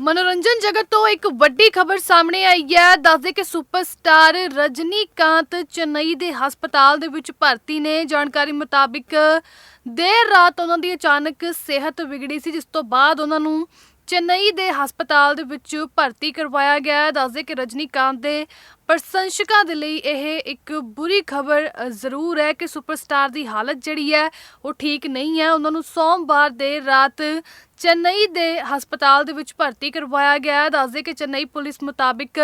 ਮਨੋਰੰਜਨ ਜਗਤ ਤੋਂ ਇੱਕ ਵੱਡੀ ਖਬਰ ਸਾਹਮਣੇ ਆਈ ਹੈ। ਦੱਸਦੇ ਕਿ ਸੁਪਰਸਟਾਰ ਰਜਨੀਕਾਂਤ ਚੇਨਈ ਦੇ ਹਸਪਤਾਲ ਦੇ ਵਿੱਚ ਭਰਤੀ ਨੇ। ਜਾਣਕਾਰੀ ਮੁਤਾਬਿਕ ਦੇਰ ਰਾਤ ਉਹਨਾਂ ਦੀ ਅਚਾਨਕ ਸਿਹਤ ਵਿਗੜੀ ਸੀ, ਜਿਸ ਤੋਂ ਬਾਅਦ ਉਹਨਾਂ ਨੂੰ ਚੇਨਈ ਦੇ ਹਸਪਤਾਲ ਦੇ ਵਿੱਚ ਭਰਤੀ ਕਰਵਾਇਆ ਗਿਆ ਹੈ। ਦੱਸਦੇ ਕਿ ਰਜਨੀਕਾਂਤ ਦੇ ਪ੍ਰਸ਼ੰਸਕਾਂ ਦੇ ਲਈ ਇਹ ਇੱਕ ਬੁਰੀ ਖਬਰ ਜ਼ਰੂਰ ਹੈ ਕਿ ਸੁਪਰਸਟਾਰ ਦੀ ਹਾਲਤ ਜਿਹੜੀ ਹੈ, ਉਹ ਠੀਕ ਨਹੀਂ ਹੈ। ਉਹਨਾਂ ਨੂੰ ਸੋਮਵਾਰ ਦੇ ਰਾਤ ਚੇਨਈ ਦੇ ਹਸਪਤਾਲ ਦੇ ਵਿੱਚ ਭਰਤੀ ਕਰਵਾਇਆ ਗਿਆ ਹੈ। ਦੱਸਦੇ ਕਿ ਚੇਨਈ ਪੁਲਿਸ ਮੁਤਾਬਿਕ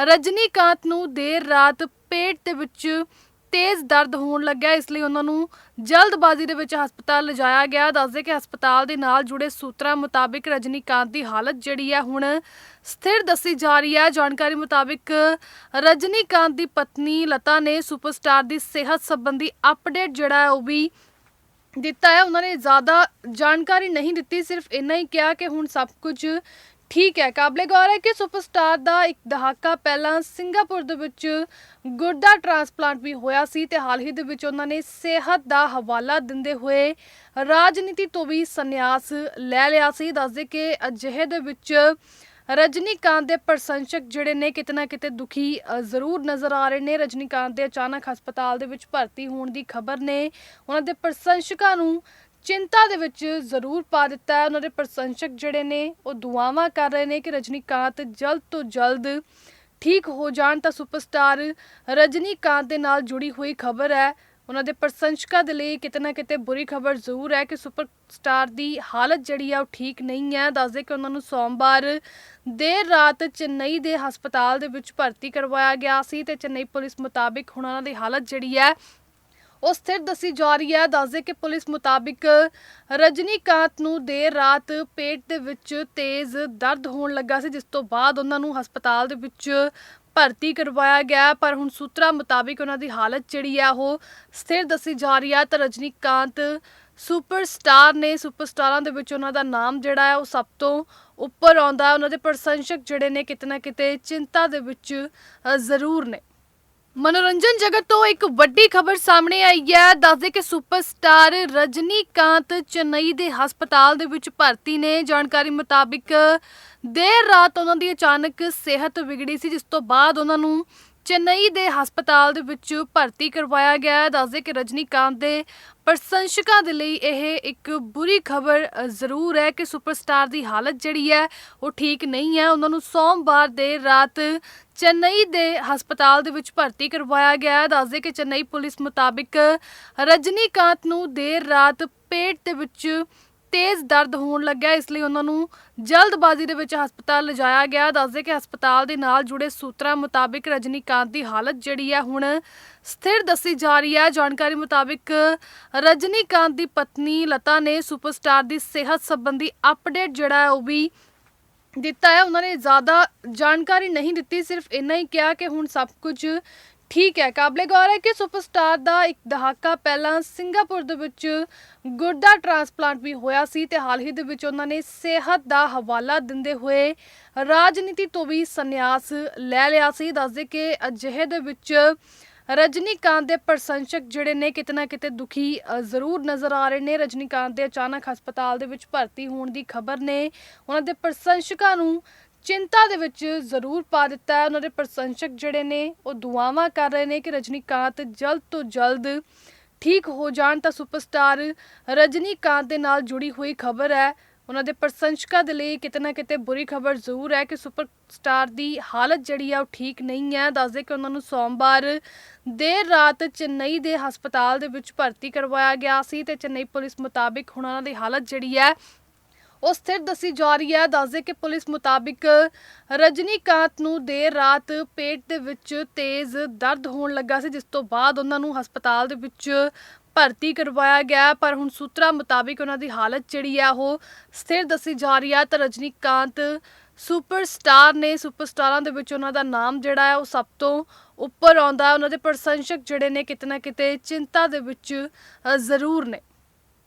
ਰਜਨੀਕਾਂਤ ਨੂੰ ਦੇਰ ਰਾਤ ਪੇਟ ਦੇ ਵਿੱਚ ਤੇਜ਼ ਦਰਦ ਹੋਣ ਲੱਗਿਆ, ਇਸ ਲਈ ਉਹਨਾਂ ਨੂੰ ਜਲਦਬਾਜ਼ੀ ਦੇ ਵਿੱਚ ਹਸਪਤਾਲ ਲਿਜਾਇਆ ਗਿਆ। ਦੱਸਦੇ ਕਿ ਹਸਪਤਾਲ ਦੇ ਨਾਲ ਜੁੜੇ ਸੂਤਰਾਂ ਮੁਤਾਬਿਕ ਰਜਨੀਕਾਂਤ ਦੀ ਹਾਲਤ ਜਿਹੜੀ ਹੈ ਹੁਣ ਸਥਿਰ ਦੱਸੀ ਜਾ ਰਹੀ ਹੈ। ਜਾਣਕਾਰੀ ਮੁਤਾਬਿਕ ਰਜਨੀਕਾਂਤ ਦੀ ਪਤਨੀ ਲਤਾ ਨੇ ਸੁਪਰਸਟਾਰ ਦੀ ਸਿਹਤ ਸੰਬੰਧੀ ਅਪਡੇਟ ਜਿਹੜਾ ਹੈ ਉਹ ਵੀ ਦਿੱਤਾ ਹੈ। ਉਹਨਾਂ ਨੇ ਜ਼ਿਆਦਾ ਜਾਣਕਾਰੀ ਨਹੀਂ ਦਿੱਤੀ, ਸਿਰਫ ਇੰਨਾ ਹੀ ਕਿਹਾ ਕਿ ਹੁਣ ਸਭ ਕੁਝ ਠੀਕ ਹੈ, ਕਾਬਲੇ ਗੌਰ ਹੈ ਕਿ ਸੁਪਰਸਟਾਰ ਦਾ ਇੱਕ ਦਹਾਕਾ ਪਹਿਲਾਂ ਸਿੰਗਾਪੁਰ ਦੇ ਵਿੱਚ ਗੁਰਦਾ ਟ੍ਰਾਂਸਪਲਾਂਟ ਵੀ ਹੋਇਆ ਸੀ ਤੇ ਹਾਲ ਹੀ ਦੇ ਵਿੱਚ ਉਹਨਾਂ ਨੇ ਸਿਹਤ ਦਾ ਹਵਾਲਾ ਦਿੰਦੇ ਹੋਏ ਰਾਜਨੀਤੀ ਤੋਂ ਵੀ ਸੰਨਿਆਸ ਲੈ ਲਿਆ ਸੀ। ਦੱਸਦੇ ਕਿ ਅਜਿਹੇ ਦੇ ਵਿੱਚ ਰਜਨੀਕਾਂਤ ਦੇ ਪ੍ਰਸ਼ੰਸਕ ਜਿਹੜੇ ਨੇ ਕਿਤੇ ਨਾ ਕਿਤੇ ਦੁਖੀ ਜ਼ਰੂਰ ਨਜ਼ਰ ਆ ਰਹੇ ਨੇ। ਰਜਨੀਕਾਂਤ ਦੇ ਅਚਾਨਕ ਹਸਪਤਾਲ ਦੇ ਵਿੱਚ ਭਰਤੀ ਹੋਣ ਦੀ ਖਬਰ ਨੇ ਉਹਨਾਂ ਦੇ ਪ੍ਰਸ਼ੰਸਕਾਂ ਨੂੰ ਚਿੰਤਾ ਦੇ ਵਿੱਚ ਜ਼ਰੂਰ ਪਾ ਦਿੱਤਾ ਹੈ। ਉਹਨਾਂ ਦੇ ਪ੍ਰਸ਼ੰਸਕ ਜਿਹੜੇ ਨੇ, ਉਹ ਦੁਆਵਾਂ ਕਰ ਰਹੇ ਨੇ ਕਿ ਰਜਨੀਕਾਂਤ ਜਲਦ ਤੋਂ ਜਲਦ ਠੀਕ ਹੋ ਜਾਣ ਤਾਂ ਸੁਪਰਸਟਾਰ ਰਜਨੀਕਾਂਤ ਦੇ ਨਾਲ ਜੁੜੀ ਹੋਈ ਖਬਰ ਹੈ। ਉਹਨਾਂ ਦੇ ਪ੍ਰਸ਼ੰਸਕਾਂ ਦੇ ਲਈ ਕਿਤੇ ਨਾ ਕਿਤੇ ਬੁਰੀ ਖਬਰ ਜ਼ਰੂਰ ਹੈ ਕਿ ਸੁਪਰਸਟਾਰ ਦੀ ਹਾਲਤ ਜਿਹੜੀ ਹੈ ਉਹ ਠੀਕ ਨਹੀਂ ਹੈ। ਦੱਸਦੇ ਕਿ ਉਹਨਾਂ ਨੂੰ ਸੋਮਵਾਰ ਦੇਰ ਰਾਤ ਚੇਨਈ ਦੇ ਹਸਪਤਾਲ ਦੇ ਵਿੱਚ ਭਰਤੀ ਕਰਵਾਇਆ ਗਿਆ ਸੀ ਤੇ ਚੇਨਈ ਪੁਲਿਸ ਮੁਤਾਬਿਕ ਹੁਣ ਉਹਨਾਂ ਦੀ ਹਾਲਤ ਜਿਹੜੀ ਹੈ ਉਹ ਸਥਿਰ ਦੱਸੀ ਜਾ ਰਹੀ ਹੈ। ਦੱਸਦੇ ਕਿ ਪੁਲਿਸ ਮੁਤਾਬਿਕ ਰਜਨੀਕਾਂਤ ਨੂੰ ਦੇਰ ਰਾਤ ਪੇਟ ਦੇ ਵਿੱਚ ਤੇਜ਼ ਦਰਦ ਹੋਣ ਲੱਗਾ ਸੀ, ਜਿਸ ਤੋਂ ਬਾਅਦ ਉਹਨਾਂ ਨੂੰ ਹਸਪਤਾਲ ਦੇ ਵਿੱਚ ਭਰਤੀ ਕਰਵਾਇਆ ਗਿਆ। ਪਰ ਹੁਣ ਸੂਤਰਾਂ ਮੁਤਾਬਿਕ ਉਹਨਾਂ ਦੀ ਹਾਲਤ ਜਿਹੜੀ ਆ ਉਹ ਸਥਿਰ ਦੱਸੀ ਜਾ ਰਹੀ ਹੈ। ਤਾਂ ਰਜਨੀਕਾਂਤ ਸੁਪਰਸਟਾਰ ਨੇ, ਸੁਪਰਸਟਾਰਾਂ ਦੇ ਵਿੱਚ ਉਹਨਾਂ ਦਾ ਨਾਮ ਜਿਹੜਾ ਹੈ, ਉਹ ਸਭ ਤੋਂ ਉੱਪਰ ਆਉਂਦਾ ਉਹਨਾਂ ਦੇ ਪ੍ਰਸ਼ੰਸਕ ਜਿਹੜੇ ਨੇ, ਕਿਤੇ ਨਾ ਕਿਤੇ ਚਿੰਤਾ ਦੇ ਵਿੱਚ ਜ਼ਰੂਰ ਨੇ। ਮਨੋਰੰਜਨ ਜਗਤ ਤੋਂ ਇੱਕ ਵੱਡੀ ਖਬਰ ਸਾਹਮਣੇ ਆਈ ਹੈ। ਦੱਸਦੇ ਕਿ ਸੁਪਰਸਟਾਰ ਰਜਨੀਕਾਂਤ ਚੇਨਈ ਦੇ ਹਸਪਤਾਲ ਦੇ ਵਿੱਚ ਭਰਤੀ ਨੇ। ਜਾਣਕਾਰੀ ਮੁਤਾਬਿਕ ਦੇਰ ਰਾਤ ਉਹਨਾਂ ਦੀ ਅਚਾਨਕ ਸਿਹਤ ਵਿਗੜੀ ਸੀ, ਜਿਸ ਤੋਂ ਬਾਅਦ ਉਹਨਾਂ ਨੂੰ ਚੇਨਈ ਦੇ ਹਸਪਤਾਲ ਦੇ ਵਿੱਚ ਭਰਤੀ ਕਰਵਾਇਆ ਗਿਆ ਹੈ। ਦੱਸਦੇ ਕਿ ਰਜਨੀਕਾਂਤ ਦੇ ਪ੍ਰਸ਼ੰਸਕਾਂ ਦੇ ਲਈ ਇਹ ਇੱਕ ਬੁਰੀ ਖਬਰ ਜ਼ਰੂਰ ਹੈ ਕਿ ਸੁਪਰਸਟਾਰ ਦੀ ਹਾਲਤ ਜਿਹੜੀ ਹੈ, ਉਹ ਠੀਕ ਨਹੀਂ ਹੈ। ਉਹਨਾਂ ਨੂੰ ਸੋਮਵਾਰ ਦੇ ਰਾਤ ਚੇਨਈ ਦੇ ਹਸਪਤਾਲ ਦੇ ਵਿੱਚ ਭਰਤੀ ਕਰਵਾਇਆ ਗਿਆ ਹੈ। ਦੱਸਦੇ ਕਿ ਚੇਨਈ ਪੁਲਿਸ ਮੁਤਾਬਿਕ ਰਜਨੀਕਾਂਤ ਨੂੰ ਦੇਰ ਰਾਤ ਪੇਟ ਦੇ ਵਿੱਚ ਤੇਜ਼ ਦਰਦ ਹੋਣ ਲੱਗਿਆ, ਇਸ ਲਈ ਉਹਨਾਂ ਨੂੰ ਜਲਦਬਾਜ਼ੀ ਦੇ ਵਿੱਚ ਹਸਪਤਾਲ ਲਿਜਾਇਆ ਗਿਆ। ਦੱਸਦੇ ਕਿ ਹਸਪਤਾਲ ਦੇ ਨਾਲ ਜੁੜੇ ਸੂਤਰਾਂ ਮੁਤਾਬਿਕ ਰਜਨੀਕਾਂਤ ਦੀ ਹਾਲਤ ਜਿਹੜੀ ਹੈ ਹੁਣ ਸਥਿਰ ਦੱਸੀ ਜਾ ਰਹੀ ਹੈ। ਜਾਣਕਾਰੀ ਮੁਤਾਬਿਕ ਰਜਨੀਕਾਂਤ ਦੀ ਪਤਨੀ ਲਤਾ ਨੇ ਸੁਪਰਸਟਾਰ ਦੀ ਸਿਹਤ ਸੰਬੰਧੀ ਅਪਡੇਟ ਜਿਹੜਾ ਹੈ ਉਹ ਵੀ ਦਿੱਤਾ ਹੈ। ਉਹਨਾਂ ਨੇ ਜ਼ਿਆਦਾ ਜਾਣਕਾਰੀ ਨਹੀਂ ਦਿੱਤੀ, ਸਿਰਫ ਇੰਨਾ ਹੀ ਕਿਹਾ ਕਿ ਹੁਣ ਸਭ ਕੁਝ ਠੀਕ ਹੈ, ਕਾਬਲੇ ਗੌਰ ਹੈ ਕਿ ਸੁਪਰਸਟਾਰ ਦਾ ਇੱਕ ਦਹਾਕਾ ਪਹਿਲਾਂ ਸਿੰਗਾਪੁਰ ਦੇ ਵਿੱਚ ਗੁਰਦਾ ਟ੍ਰਾਂਸਪਲਾਂਟ ਵੀ ਹੋਇਆ ਸੀ ਤੇ ਹਾਲ ਹੀ ਦੇ ਵਿੱਚ ਉਹਨਾਂ ਨੇ ਸਿਹਤ ਦਾ ਹਵਾਲਾ ਦਿੰਦੇ ਹੋਏ ਰਾਜਨੀਤੀ ਤੋਂ ਵੀ ਸੰਨਿਆਸ ਲੈ ਲਿਆ ਸੀ। ਦੱਸਦੇ ਕਿ ਅਜਿਹੇ ਦੇ ਵਿੱਚ ਰਜਨੀਕਾਂਤ ਦੇ ਪ੍ਰਸ਼ੰਸਕ ਜਿਹੜੇ ਨੇ ਕਿਤੇ ਨਾ ਕਿਤੇ ਦੁਖੀ ਜ਼ਰੂਰ ਨਜ਼ਰ ਆ ਰਹੇ ਨੇ। ਰਜਨੀਕਾਂਤ ਦੇ ਅਚਾਨਕ ਹਸਪਤਾਲ ਦੇ ਵਿੱਚ ਭਰਤੀ ਹੋਣ ਦੀ ਖਬਰ ਨੇ ਉਹਨਾਂ ਦੇ ਪ੍ਰਸ਼ੰਸਕਾਂ ਨੂੰ ਚਿੰਤਾ ਦੇ ਵਿੱਚ ਜ਼ਰੂਰ ਪਾ ਦਿੱਤਾ ਹੈ। ਉਹਨਾਂ ਦੇ ਪ੍ਰਸ਼ੰਸਕ ਜਿਹੜੇ ਨੇ, ਉਹ ਦੁਆਵਾਂ ਕਰ ਰਹੇ ਨੇ ਕਿ ਰਜਨੀਕਾਂਤ ਜਲਦ ਤੋਂ ਜਲਦ ਠੀਕ ਹੋ ਜਾਣ ਤਾਂ ਸੁਪਰਸਟਾਰ ਰਜਨੀਕਾਂਤ ਦੇ ਨਾਲ ਜੁੜੀ ਹੋਈ ਖਬਰ ਹੈ। ਉਹਨਾਂ ਦੇ ਪ੍ਰਸ਼ੰਸਕਾਂ ਦੇ ਲਈ ਕਿਤੇ ਨਾ ਕਿਤੇ ਬੁਰੀ ਖਬਰ ਜ਼ਰੂਰ ਹੈ ਕਿ ਸੁਪਰਸਟਾਰ ਦੀ ਹਾਲਤ ਜਿਹੜੀ ਹੈ ਉਹ ਠੀਕ ਨਹੀਂ ਹੈ। ਦੱਸਦੇ ਕਿ ਉਹਨਾਂ ਨੂੰ ਸੋਮਵਾਰ ਦੇਰ ਰਾਤ ਚੇਨਈ ਦੇ ਹਸਪਤਾਲ ਦੇ ਵਿੱਚ ਭਰਤੀ ਕਰਵਾਇਆ ਗਿਆ ਸੀ ਤੇ ਚੇਨਈ ਪੁਲਿਸ ਮੁਤਾਬਿਕ ਹੁਣ ਉਹਨਾਂ ਦੀ ਹਾਲਤ ਜਿਹੜੀ ਹੈ ਉਹ ਸਥਿਰ ਦੱਸੀ ਜਾ ਰਹੀ ਹੈ। ਦੱਸਦੇ ਕਿ ਪੁਲਿਸ ਮੁਤਾਬਿਕ ਰਜਨੀਕਾਂਤ ਨੂੰ ਦੇਰ ਰਾਤ ਪੇਟ ਦੇ ਵਿੱਚ ਤੇਜ਼ ਦਰਦ ਹੋਣ ਲੱਗਾ ਸੀ, ਜਿਸ ਤੋਂ ਬਾਅਦ ਉਹਨਾਂ ਨੂੰ ਹਸਪਤਾਲ ਦੇ ਵਿੱਚ ਭਰਤੀ ਕਰਵਾਇਆ ਗਿਆ। ਪਰ ਹੁਣ ਸੂਤਰਾਂ ਮੁਤਾਬਿਕ ਉਹਨਾਂ ਦੀ ਹਾਲਤ ਜਿਹੜੀ ਆ ਉਹ ਸਥਿਰ ਦੱਸੀ ਜਾ ਰਹੀ ਹੈ। ਤਾਂ ਰਜਨੀਕਾਂਤ ਸੁਪਰਸਟਾਰ ਨੇ, ਸੁਪਰਸਟਾਰਾਂ ਦੇ ਵਿੱਚ ਉਹਨਾਂ ਦਾ ਨਾਮ ਜਿਹੜਾ ਹੈ, ਉਹ ਸਭ ਤੋਂ ਉੱਪਰ ਆਉਂਦਾ ਉਹਨਾਂ ਦੇ ਪ੍ਰਸ਼ੰਸਕ ਜਿਹੜੇ ਨੇ, ਕਿਤੇ ਨਾ ਕਿਤੇ ਚਿੰਤਾ ਦੇ ਵਿੱਚ ਜ਼ਰੂਰ ਨੇ।